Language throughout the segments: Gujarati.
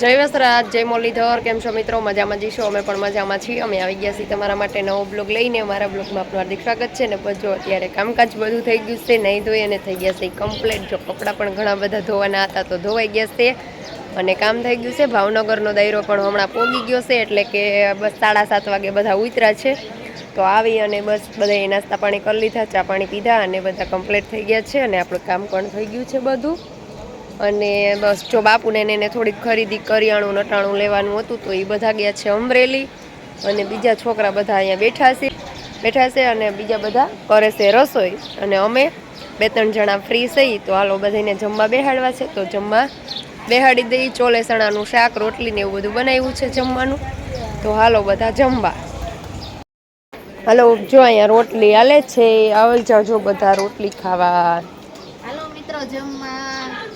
જય વસરાજ, જય મુરલીધર, કેમ છો મિત્રો? મજામાં જઈશું, અમે પણ મજામાં છીએ. અમે આવી ગયા છીએ તમારા માટે નવો બ્લોગ લઈને. અમારા બ્લોગમાં આપનું હાર્દિક સ્વાગત છે. ને જો અત્યારે કામકાજ બધું થઈ ગયું છે, નહીં ધોઈ અને થઈ ગયા છે કમ્પ્લેટ જો કપડાં પણ ઘણા બધા ધોવાના હતા તો ધોવાઈ ગયા છે. અને કામ થઈ ગયું છે. ભાવનગરનો દાયરો પણ હમણાં પોગી ગયો છે, એટલે કે બસ સાડા સાત વાગે બધા ઉતરા છે. તો આવી અને બસ બધાએ નાસ્તા પાણી કરી લીધા, ચા પાણી પીધા અને બધા કમ્પ્લેટ થઈ ગયા છે. અને આપણું કામ પણ થઈ ગયું છે બધું. અને બસ જો બાપુને એને થોડીક ખરીદી કરિયાણું, નટાણું લેવાનું હતું તો એ બધા ગયા છે અમરેલી અને બીજા છોકરા બધા અહીંયા બેઠા છે બેઠા છે અને બીજા બધા કરે છે રસોઈ. અને અમે બે ત્રણ જણા ફ્રી થઈ તો હાલો બધાને જમવા બેહાડવા છે. તો જમવા બેહાડી દઈ ચોલે ચણાનું શાક, રોટલી ને એવું બધું બનાવ્યું છે જમવાનું. તો હાલો બધા જમવા. હાલો, જો અહીંયા રોટલી હાલે છે આવી જાજો બધા રોટલી ખાવા. હાલો મિત્રો, જમવા આ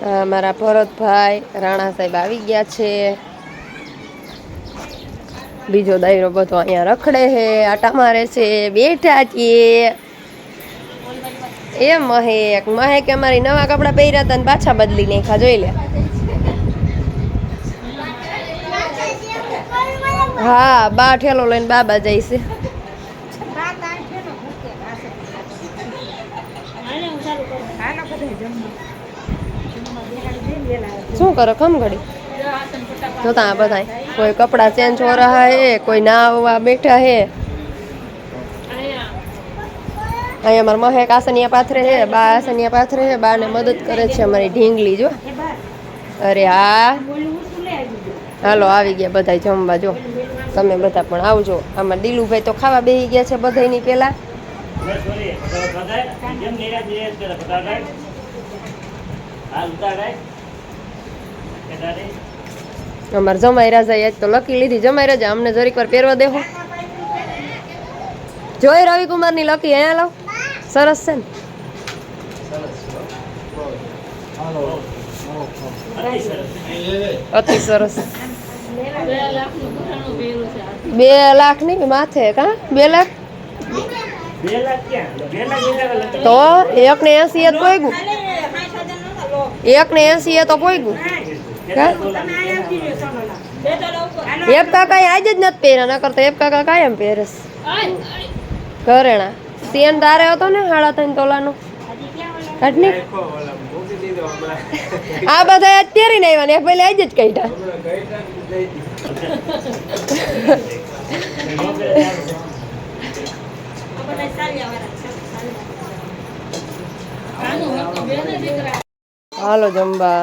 મારા ભરતભાઈ રાણા સાહેબ આવી ગયા છે. બીજો દાયરો બધો અહીંયા રખડે છે, આટા મારે છે, બેઠા છીએ. એ મહેક મહેક અમારી નવા કપડાં પહેર્યા હતા પાછા બદલી નાખ્યા, જોઈ લે. હા, બા ઠેલો લઈને બાબા જાય છે. શું કરો? ખમ ઘડી? જોતા આ બધા કોઈ કપડાં ચેન્જ હો રહા હે, કોઈ ના આવવા બેઠા હે. અહીંયા અમારા મહેક આસનિયા પાથરે હે બા આસનિયા પાથરે હે બાને મદદ કરે છે અમારી ઢીંગલી, જો. અરે હા. હાલો, આવી ગયા બધા જમવા, જો. તમે બધા પણ આવજો. આમાં દિલુભાઈ તો ખાવા બેસી ગયા છે બધાની પેલા અમારે જમાઈ રાજા આજ તો લકી લીધી. જમાઈ રાજા અમને જરીક વાર પહેરવા દેહો. જોઈ રવિકુમારની લકી અહીંયા લાવ. સરસ છે ને? અતિ સરસ. બે લાખની માથે કા બે લાખ? તો એક ને એસી એ તો પોઈગું એક ને એસી એ તો પોઈગું કા એપ કાકા આજ જ નથી પહેર્યા નકર તો એપ કાકા કાયમ પહેરસ ઘરેણા. સીએન તારે હતો ને હાડા થઈને તોલાનો? આ બધા અત્યારે નહીં આવ્યા ને પહેલા આજ જ કાઢ્યા. હાલો જમવા.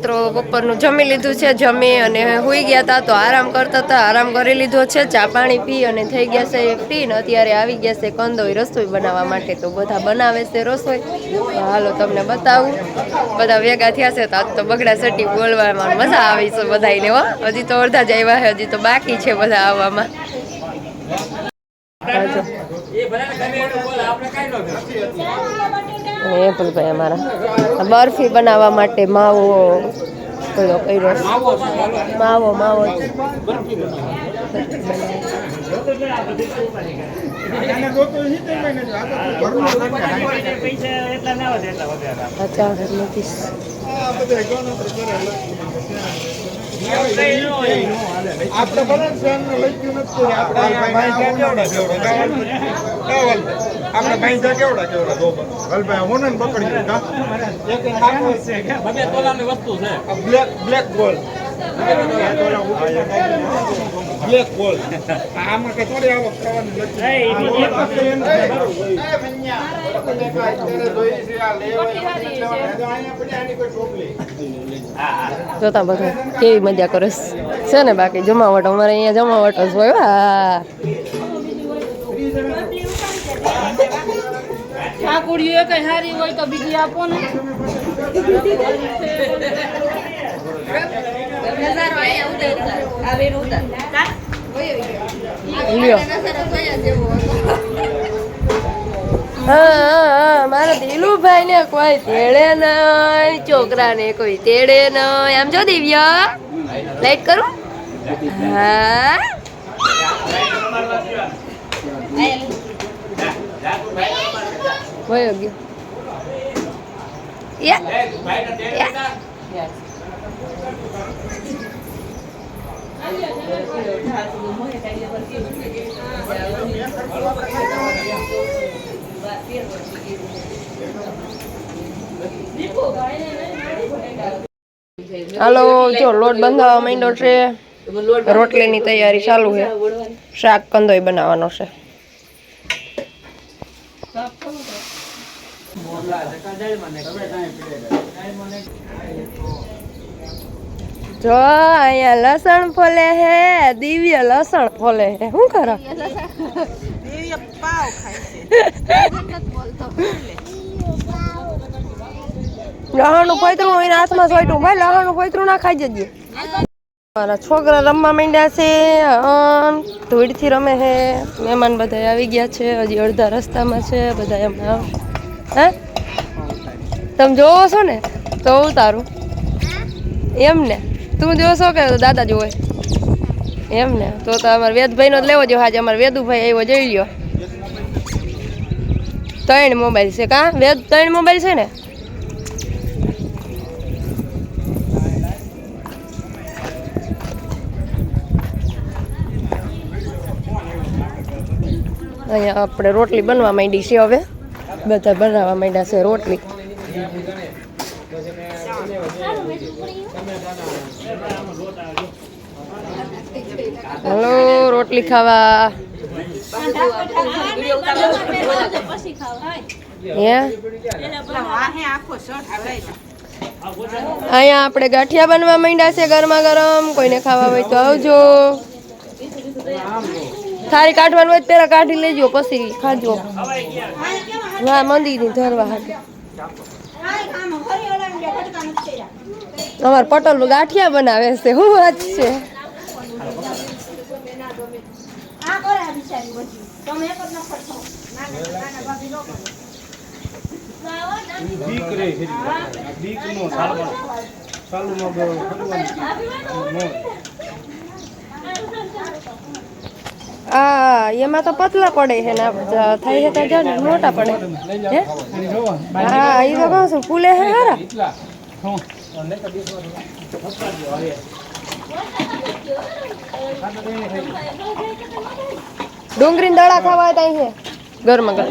મિત્રો, બપોરનું જમી લીધું છે, જમી અને હોઈ ગયા હતા તો આરામ કરતા હતા આરામ કરી લીધો છે, ચા પાણી પી અને થઈ ગયા છે ફ્રી ને અત્યારે આવી ગયા છે કંદોઈ રસોઈ બનાવવા માટે. તો બધા બનાવે છે રસોઈ. હાલો તમને બતાવું. બધા ભેગા થયા છે તો આજ તો બગડા સટી બોલવામાં મજા આવી છે બધાને હો. હજી તો અડધા જ આવ્યા છે, હજી તો બાકી છે બધા આવવામાં. હાજો. અને અમારા. બરફી બનાવવા માટે માવો કયો કર્યો? માવો માવો. અચ્છા નથી આપણે ભલે ફેન લઈ ગયું નથી આપણે ભાઈ કેવડા કેવડા આપણે ભાઈ કેવડા કેવડા દોબર હલભાઈ હોને ને પકડી કા એક આખો છે બબે તોલાની વસ્તુ છે. Black black gold black gold આમાં કે થોડી આવક કરવાની જોતા બધા કેવી મજા કરે છે. ને બાકી જમાવટ? અમારે અહીંયા જમાવટ જ હોય. હો. ઠાકોરીઓ કઈ હારી હોય તો બીજી આપો ને. મારા દિલુભાઈ ને કોઈ તેડે નહીં છોકરાને કોઈ તેડે નહીં. આમ જો દિવ્ય લાઈટ કરું. હા. વયો ગયો. યા. યા. હાલો જો લોટ બંધાવા માંડ્યો છે. રોટલીની તૈયારી ચાલુ છે. શાક કંદોય બનાવવાનો છે. જો અહીંયા લસણ ફોલે હે દિવ્ય લસણ ફોલે હે. શું કરો? લહણનું પૈતરું એના હાથમાં સોયટું. ભાઈ લહણનું પૈતરું ના ખાઈ જજે. મારા છોકરા રમવા માંડ્યા છે અન ધૂળથી રમે છે મહેમાન બધા આવી ગયા છે હજી અડધા રસ્તામાં છે બધા એમના આવશે હે? તમે જોવો છો ને? તો ઉતારું એમ ને તું જોશો કે દાદા જોવે. એમ ને? તો તો અમારે વેદભાઈનો જ લેવો જો આજે અમારે વેદુભાઈ આવ્યો જોઈ લ્યો. ત્રણ મોબાઈલ છે કા? વેદ ત્રણ મોબાઈલ છે ને? અહીંયા આપણે રોટલી બનવા માંડી છે હવે. બધા બનાવવા માંડ્યા છે રોટલી. હલો, રોટલી ખાવા. અહીંયા આપણે ગાંઠિયા બનવા માંડ્યા છે ગરમા ગરમ કોઈને ખાવા હોય તો આવજો. થાળી કાઢવાનું હોય પેલા કાઢી લેજો, પછી ખાજો. હા, મંદિરની ધરવા હાટુ. અમાર પટોલ ગાંઠિયા બનાવે છે શું વાત છે. આ એમાં તો પતલા પડે છે ને થઈ થાય છે તો મોટા પડે. હે? હા એ તો કહું છું ફૂલે છે હારા. ડુંગળી દડા ખાવા હોય તો અહીં છે ગરમા ગરમ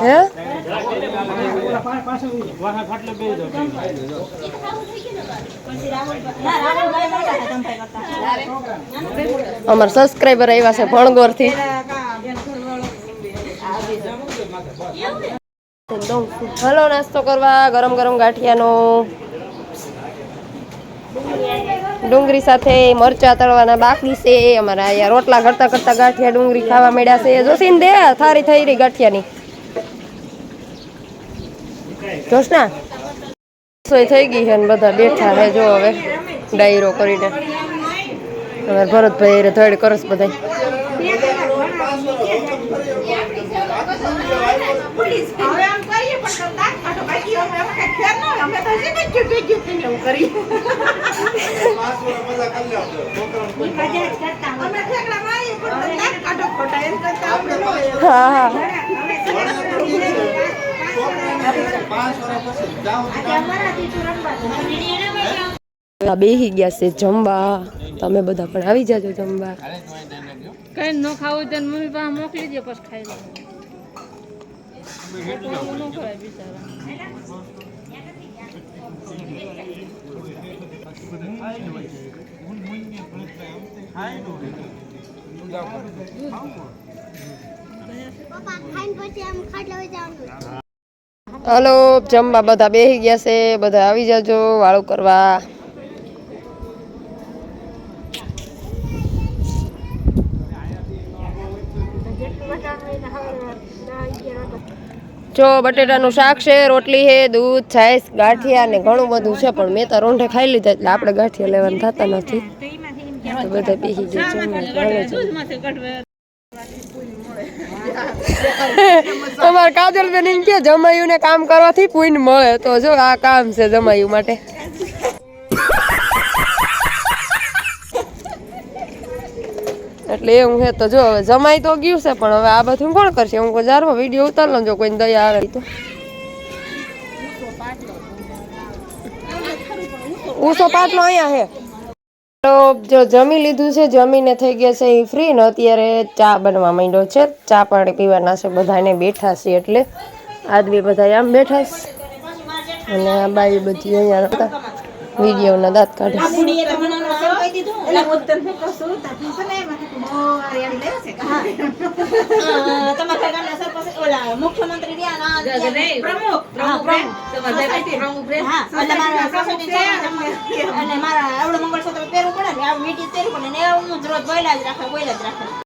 હે અમાર સબસ્ક્રાઇબર આવ્યા છે ભણગોરથી હલો નાસ્તો કરવા, ગરમ ગરમ ગાંઠિયાનો. ડુંગળી સાથે મરચા તળવાના બાકી છે. અમારા અહીંયા રોટલા કરતા કરતા ગાંઠિયા ડુંગળી ખાવા મળ્યા છે. જોશીને દે, થારી થઈ રહી ગાંઠિયાની. જોશના? રસોઈ થઈ ગઈ છે ને બધા બેઠા છે, જો હવે ડાયરો કરીને. હવે ભરતભાઈ ધડ કરસ બધા હવે આમ કરીએ પણ તો દાંત કાઢો બાકી અમે અમે કાંઈ ફેર ન હોય. અમે તો હજી કંઈ જુદું જુદું ને એવું કરીએ. અમે ઠેકડા મારીએ પણ તો દાંત કાઢો ખોટા. એમ કરતાં આપણે ન હોય એવું. હા. બેહી ગયા છે જમવા. તમે બધા પણ આવી જાજો જમવા. કઈ ન ખાવું તો મમ્મી પાસે મોકલી દે પછી ખાઈ લે બિચારા. હલો જમવા બધા બેસી ગયા છે બધા આવી જાજો વાળું કરવા. જો બટેટાનું શાક છે, રોટલી છે, દૂધ, છાશ, ગાંઠિયા ને ઘણું બધું છે, પણ મેં તો રોંઢે ખાઈ લીધા એટલે આપણે ગાંઠિયા લેવાનું થતા નથી. બધા બેસી જાય. અમારે કાજલ બેન કે જમાયું ને કામ કરવાથી પૂન મળે? તો જો આ કામ છે જમાયું માટે. એટલે એવું છે તો જો, હવે જમાઈ તો ગયું છે, પણ હવે આ બધું કોણ કરશે? હું જારો વીડિયો ઉતાર લઉં, જો કોઈને દયા આવે તો. ઉસો પાટલો અહીંયા છે તો જો જમી લીધું છે, જમીને થઈ ગયા છે એ ફ્રી ને અત્યારે ચા બનવા માંડ્યો છે. ચા પાણી પીવાના છે, બધાને બેઠા છે એટલે. આદમી બધા આમ બેઠા છે. અને આ બાઈ બધી અહીંયા હતા. વિડીયોના દાંત કાઢે. છે. તમારા ગામના સરપંચ ઓલા મુખ્યમંત્રી રહ્યા ના હા, હા, એટલે મારા આવડું મંગળસૂત્ર પહેરવું પડે ને આવું મીઠી પહેરવું પડે ને એવું જ રોજ બોયલા જ રાખે બોયલા જ રાખે.